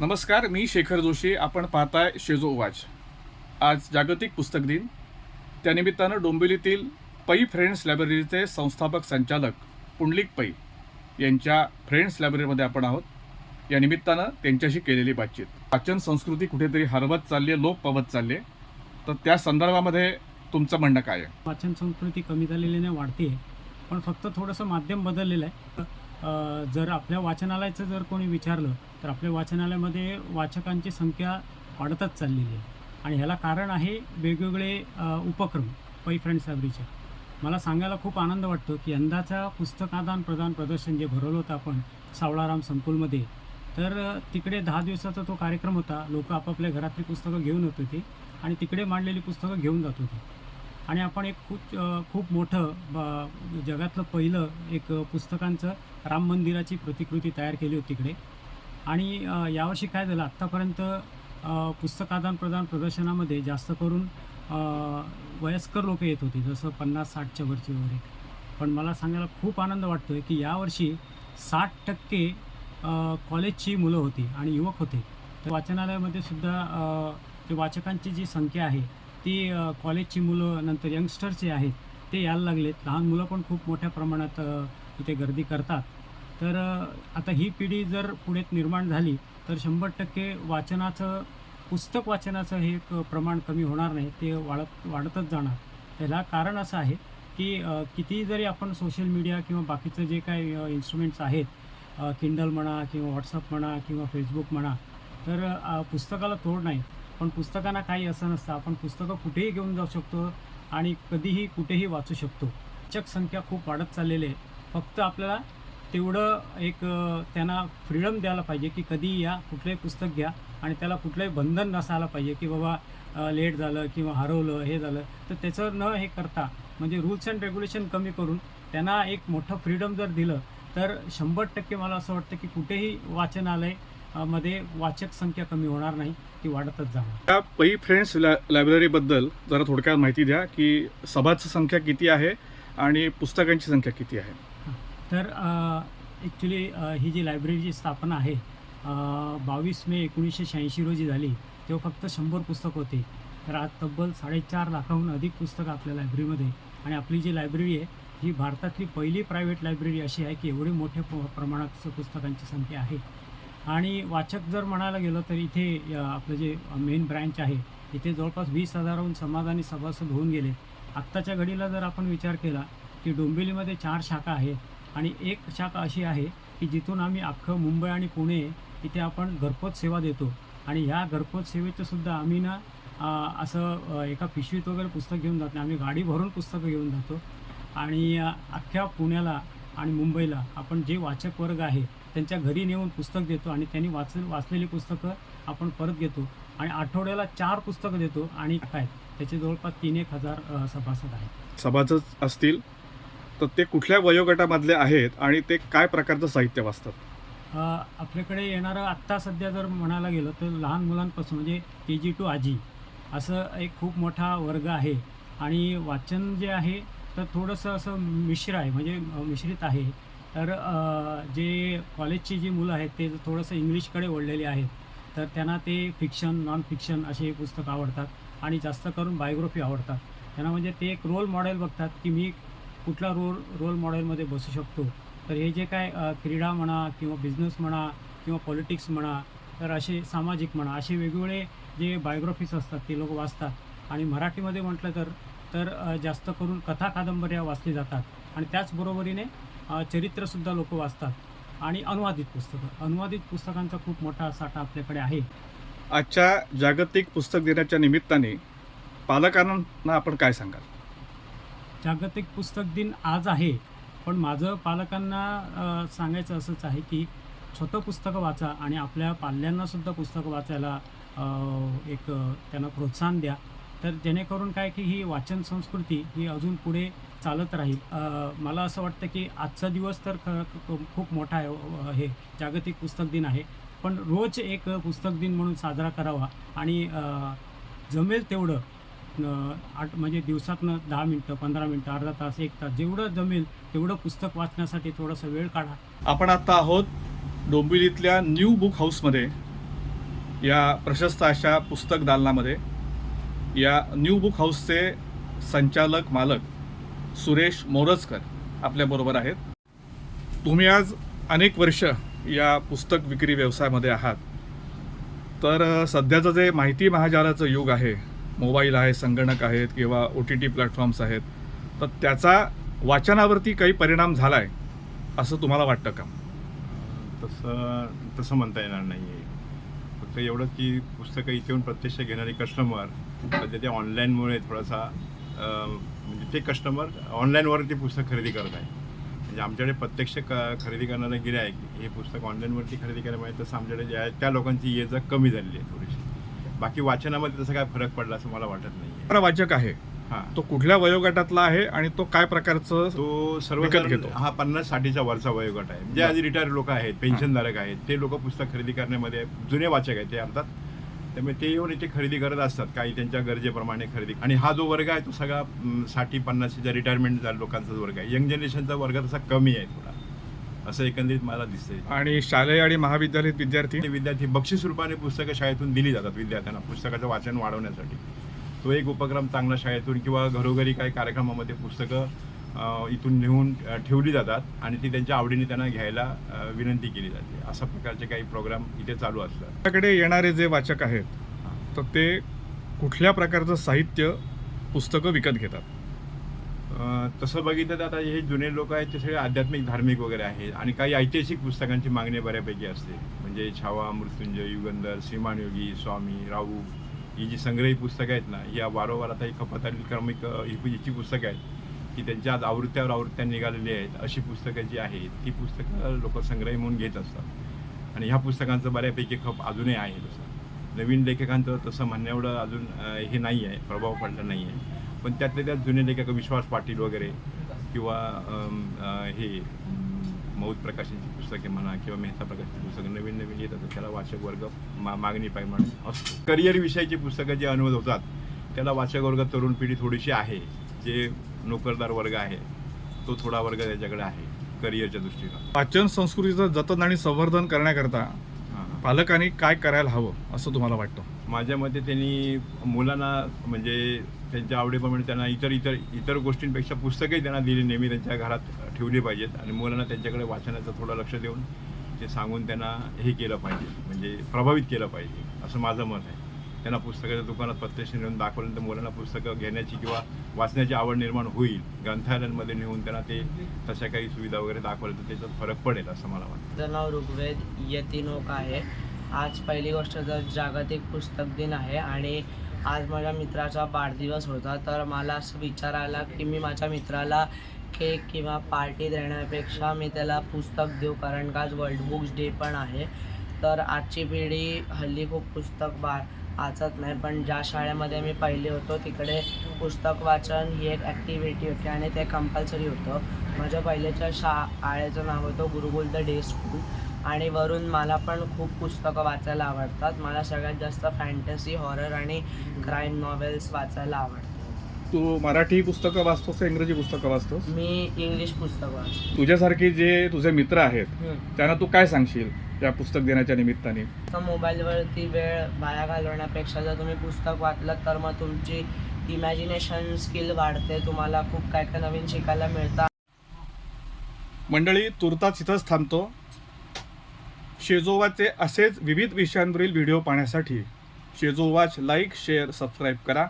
नमस्कार मी शेखर जोशी. आपण पाहताय शेजो वाच आज जागतिक पुस्तक दिन. त्यानिमित्तानं डोंबिवलीतील पै फ्रेंड्स लायब्ररीचे संस्थापक संचालक पुंडलिक पै यांच्या फ्रेंड्स लायब्ररीमध्ये आपण आहोत. या निमित्तानं त्यांच्याशी केलेली बातचीत. वाचन संस्कृती कुठेतरी हरवत चालली आहे लोप पावत चालली आहे. तर त्या संदर्भामध्ये तुमचं म्हणणं काय आहे? वाचन संस्कृती कमी झालेली नाही वाढते पण फक्त थोडंसं माध्यम बदललेलं आहे. जर आपल्या वाचनालयाचं जर कोणी विचारलं तर आपल्या वाचनालयामध्ये वाचकांची संख्या वाढतच चाललेली आहे. आणि ह्याला कारण आहे वेगवेगळे उपक्रम पै फ्रेंड सॅबरीचे. मला सांगायला खूप आनंद वाटतो की यंदाचा पुस्तकादान प्रदान प्रदर्शन जे भरवलं होतं आपण सावळाराम संकुलमध्ये तर तिकडे दहा दिवसाचा तो कार्यक्रम होता. लोक आपापल्या घरातली पुस्तकं घेऊन येत होते आणि तिकडे मांडलेली पुस्तकं घेऊन जात होती. आणि आपण एक खूप खूप मोठं ब- जगातलं पहिलं एक पुस्तकांचं राम मंदिराची प्रतिकृती तयार केली होती तिकडे. आणि यावर्षी काय झालं आत्तापर्यंत पुस्तक आदानप्रदान प्रदर्शनामध्ये जास्त करून वयस्कर लोक येत होती जसं पन्नास साठच्या वरची वगैरे. पण मला सांगायला खूप आनंद वाटतो आहे की यावर्षी साठ टक्के कॉलेजची मुलं होती आणि युवक होते. तर वाचनालयामध्ये सुद्धा ते वाचकांची जी संख्या आहे ती कॉलेजची मुलं नंतर यंगस्टरचे आहेत ते यायला लागलेत. लहान मुलं पण खूप मोठ्या प्रमाणात इथे गर्दी करतात. तर आता ही पिढी जर पुढे निर्माण झाली तर शंभर टक्के वाचनाचं पुस्तक वाचनाचं हे एक प्रमाण कमी होणार नाही. ते वाढत वाढतच जाणार. त्याला कारण असं आहे की कितीही जरी आपण सोशल मीडिया किंवा बाकीचं जे काही इन्स्ट्रुमेंट्स आहेत किंडल म्हणा किंवा व्हॉट्सअप म्हणा किंवा फेसबुक म्हणा तर पुस्तकाला तोड नाही. पण पुस्तकांना काही असं नसतं. आपण पुस्तकं कुठेही घेऊन जाऊ शकतो आणि कधीही कुठेही वाचू शकतो. वाचक संख्या खूप वाढत चाललेली आहे. फक्त आपल्याला तेवढं एक त्यांना फ्रीडम द्यायला पाहिजे की कधी या कुठलंही पुस्तक घ्या आणि त्याला कुठलंही बंधन नसायला पाहिजे की बाबा लेट झालं किंवा हरवलं हे झालं. तर त्याचं न हे करता म्हणजे रूल्स अँड रेग्युलेशन कमी करून त्यांना एक मोठं फ्रीडम जर दिलं तर शंभर टक्के मला असं वाटतं की कुठेही वाचनालय मध्ये वाचक संख्या कमी होणार नाही ती वाढतच जाणार. त्या पै फ्रेंड्स ला लायब्ररीबद्दल जरा थोडक्यात माहिती द्या की सभाची संख्या किती आहे आणि पुस्तकांची संख्या किती आहे? तर ॲक्च्युली ही जी लायब्ररीची स्थापना आहे बावीस मे एकोणीसशे शहाऐंशी रोजी झाली तेव्हा फक्त शंभर पुस्तक होते. तर आज तब्बल साडेचार लाखाहून अधिक पुस्तकं आपल्या लायब्ररीमध्ये आणि आपली जी लायब्ररी आहे ही भारतातली पहिली प्रायव्हेट लायब्ररी अशी आहे की एवढी मोठ्या प्रमाणात पुस्तकांची संख्या आहे. आणि वाचक जर म्हणायला गेलं तर इथे आपलं जे मेन ब्रँच आहे इथे जवळपास वीस हजाराहून समाधानी सभासद होऊन गेले. आत्ताच्या घडीला जर आपण विचार केला की डोंबिवलीमध्ये चार शाखा आहेत आणि एक शाखा अशी आहे की जिथून आम्ही अख्खं मुंबई आणि पुणे इथे आपण घरपोच सेवा देतो. आणि ह्या घरपोच सेवेचंसुद्धा आम्ही ना असं एका पिशवीत वगैरे पुस्तक घेऊन जात नाही. आम्ही गाडी भरून पुस्तकं घेऊन जातो. आणि अख्ख्या पुण्याला आणि मुंबईला आपण जे वाचक वर्ग आहे त्यांच्या घरी नेऊन पुस्तक देतो आणि त्यांनी वाच वाचलेली पुस्तकं आपण परत घेतो. आणि आठवड्याला चार पुस्तकं देतो आणि काय त्याचे जवळपास तीन एक हजार सभासद आहेत. सभासद असतील तर ते कुठल्या वयोगटामधले आहेत आणि ते काय प्रकारचं साहित्य वाचतात? आपल्याकडे येणारं आत्ता सध्या जर म्हणायला गेलं तर लहान मुलांपासून म्हणजे के जी टू आजी असं एक खूप मोठा वर्ग आहे. आणि वाचन जे आहे तर थोडंसं असं मिश्र आहे. म्हणजे मिश्रित आहे. तर जे कॉलेजची जी मुलं आहेत ते थोडंसं इंग्लिशकडे वळलेले आहेत. तर त्यांना ते फिक्शन नॉन फिक्शन असे पुस्तक आवडतात आणि जास्त करून बायोग्राफी आवडतात. त्यांना म्हणजे ते एक रोल मॉडेल बघतात की मी कुठला रोल रोल मॉडेलमध्ये बसू शकतो. तर हे जे काय क्रीडा म्हणा किंवा बिझनेस म्हणा किंवा पॉलिटिक्स म्हणा तर असे सामाजिक म्हणा असे वेगवेगळे जे बायोग्राफीज असतात ते लोक वाचतात. आणि मराठीमध्ये म्हटलं तर तर जास्त करून कथा कादंबऱ्या वाचली जातात. आणि त्याचबरोबरीने चरित्रसुद्धा लोक वाचतात आणि अनुवादित पुस्तकं. अनुवादित पुस्तकांचा खूप मोठा साठा आपल्याकडे आहे. आजच्या जागतिक पुस्तक दिनाच्या निमित्ताने पालकांना आपण काय सांगाल? जागतिक पुस्तक दिन आज आहे पण माझं पालकांना सांगायचं असंच आहे की स्वतः पुस्तकं वाचा आणि आपल्या पाल्यांनासुद्धा पुस्तकं वाचायला एक त्यांना प्रोत्साहन द्या. तर जेणेकरून काय की ही वाचन संस्कृती ही अजून पुढे चालत राहील. मला असं वाटतं की आजचा दिवस तर ख खूप मोठा आहे. हे जागतिक पुस्तक दिन आहे. पण रोज एक पुस्तक दिन म्हणून साजरा करावा. आणि जमेल तेवढं आठ म्हणजे दिवसातनं दहा मिनटं पंधरा मिनटं अर्धा तास एक तास जेवढं जमेल तेवढं पुस्तक वाचण्यासाठी थोडासा वेळ काढा. आपण आता आहोत डोंबिवलीतल्या न्यू बुक हाऊसमध्ये या प्रशस्त अशा पुस्तक दालनामध्ये. या न्यू बुक हाऊसचे संचालक मालक सुरेश मोरजकर आपल्याबरोबर आहेत. तुम्ही आज अनेक वर्ष या पुस्तक विक्री व्यवसायामध्ये आहात. तर सध्याचं जे माहिती महाजालाचं युग आहे मोबाईल आहे संगणक आहेत किंवा ओ टी टी प्लॅटफॉर्म्स आहेत तर त्याचा वाचनावरती काही परिणाम झाला आहे असं तुम्हाला वाटतं का? तसं तसं म्हणता येणार नाही आहे फक्त एवढंच की पुस्तकं इथे येऊन प्रत्यक्ष घेणारे कस्टमर सध्या ते ऑनलाईनमुळे थोडासा म्हणजे ते कस्टमर ऑनलाईनवर ते पुस्तक खरेदी करत आहे. म्हणजे आमच्याकडे प्रत्यक्ष क खरेदी करणारे गिरायक हे पुस्तक ऑनलाईनवरती खरेदी करायला पाहिजे तसं आमच्याकडे जे आहे त्या लोकांची ये जा कमी झालेली आहे थोडीशी. बाकी वाचनामध्ये तसं काय फरक पडला असं मला वाटत नाही आहे वाचक आहे? हां. तो कुठल्या वयोगटातला आहे आणि तो काय प्रकारचं तो सर्व घेतो. हा पन्नास साठीचा वरचा वयोगट आहे. म्हणजे आज रिटायर लोक आहेत पेन्शनधारक आहेत ते लोक पुस्तक खरेदी करण्यामध्ये जुने वाचक आहेत ते अर्थात त्यामुळे ते येऊन इथे खरेदी करत असतात काही त्यांच्या गरजेप्रमाणे खरेदी. आणि हा जो वर्ग आहे तो सगळा साठी पन्नासीच्या रिटायरमेंट लोकांचाच वर्ग आहे. यंग जनरेशनचा वर्ग तसा कमी आहे थोडा. असं एकंदरीत मला दिसतंय. आणि शालेय आणि महाविद्यालयीन विद्यार्थी? ते विद्यार्थी बक्षीस रूपाने पुस्तकं शाळेतून दिली जातात विद्यार्थ्यांना पुस्तकाचं वाचन वाढवण्यासाठी. तो एक उपक्रम चांगला शाळेतून किंवा घरोघरी काही कार्यक्रमामध्ये पुस्तकं इथून नेऊन ठेवली जातात आणि ती त्यांच्या आवडीने त्यांना घ्यायला विनंती केली जाते. अशा प्रकारचे काही प्रोग्राम इथे चालू असतात. आपल्याकडे येणारे जे वाचक आहेत तर ते कुठल्या प्रकारचं साहित्य पुस्तकं विकत घेतात? तसं बघितलं तर आता हे जुने लोक आहेत ते सगळे आध्यात्मिक धार्मिक वगैरे आहेत आणि काही ऐतिहासिक पुस्तकांची मागणी बऱ्यापैकी असते. म्हणजे छावा मृत्युंजय युगंधर श्रीमान योगी स्वामी राहू ही जी संग्रही पुस्तकं आहेत ना ही वारंवार आता ही खपतातील क्रमिक ही हिची पुस्तकं आहेत. की त्यांच्या आज आवृत्त्यावर आवृत्त्या निघालेली आहेत अशी पुस्तकं जी आहेत ती पुस्तकं लोक संग्रही म्हणून घेत असतात. आणि ह्या पुस्तकांचं बऱ्यापैकी खप अजूनही आहे तसं. नवीन लेखकांचं तसं म्हणणं एवढं अजून हे नाही आहे प्रभाव पडला नाही आहे. पण त्यातले त्यात जुने लेखक विश्वास पाटील वगैरे किंवा हे मौत प्रकाशांची पुस्तके म्हणा किंवा मेहता प्रकाशची पुस्तकं नवीन नवीन येतात तर त्याला वाचक वर्ग मा मागणी पाहिजे असतो. करिअर विषयाची पुस्तकं जे अनुवाद होतात त्याला वाचक वर्ग तरुण पिढी थोडीशी आहे. जे नोकरदार वर्ग आहे तो थोडा वर्ग त्याच्याकडे आहे करिअरच्या दृष्टीनं. वाचन संस्कृतीचं जतन आणि संवर्धन करण्याकरता पालकांनी काय करायला हवं असं तुम्हाला वाटतं? माझ्या मते त्यांनी मुलांना म्हणजे त्यांच्या आवडीप्रमाणे त्यांना इतर इतर इतर गोष्टींपेक्षा पुस्तकही त्यांना दिली नेहमी त्यांच्या घरात ठेवली पाहिजेत आणि मुलांना त्यांच्याकडे वाचनाचं थोडं लक्ष देऊन ते सांगून त्यांना हे केलं पाहिजे म्हणजे प्रभावित केलं पाहिजे असं माझं मत आहे. त्यांना पुस्तकाच्या दुकानात प्रत्यक्ष नेऊन दाखवल्यानंतर मुलांना पुस्तकं घेण्याची किंवा वाचण्याची आवड निर्माण होईल ग्रंथालयांमध्ये नेऊन त्यांना ते तशा काही सुविधा वगैरे दाखवल्या तर त्याच्यात फरक पडेल असं मला वाटतं. माझं नाव ऋग्वेद यतिनोक आहे. आज पहिली गोष्ट तर जागतिक पुस्तक दिन आहे आणि आज माझ्या मित्राचा वाढदिवस होता तर मला असं विचार आला की मी माझ्या मित्राला केक किंवा पार्टी देण्यापेक्षा मी त्याला पुस्तक देऊ कारण का आज वर्ल्ड बुक्स डे पण आहे. तर आजची पिढी हल्ली खूप पुस्तक बा वाचत नाही पण ज्या शाळेमध्ये मी पहिले होतो तिकडे पुस्तक वाचन ही एक ॲक्टिव्हिटी होती आणि ते कंपल्सरी होतं. माझ्या पहिलेच्या शाळेचं नाव होतं गुरुकुल द डे स्कूल आणि वरून मला पण खूप पुस्तकं वाचायला आवडतात. मला सगळ्यात जास्त फॅन्टसी हॉरर आणि क्राईम नॉवेल्स वाचायला आवडतात. तू मराठी पुस्तकं वाचतोस का इंग्रजी पुस्तकं वाचतोस? मी इंग्लिश पुस्तक वाचतो. तुझ्यासारखे जे तुझे मित्र आहेत. त्यांना तू काय सांगशील त्या पुस्तक देण्याच्या निमित्ताने? तर मोबाईलवरती वेळ वाया घालवण्यापेक्षा जर तुम्ही पुस्तक वाचलं तर मग तुमची इमॅजिनेशन स्किल वाढते. तुम्हाला खूप काय काय नवीन शिकायला मिळतं. मंडळी तुर्तास इथंच थांबतो. शेजोवाचे असेच विविध विषयांवरील व्हिडिओ पाहण्यासाठी शेजोवाच लाईक शेअर सबस्क्राईब करा.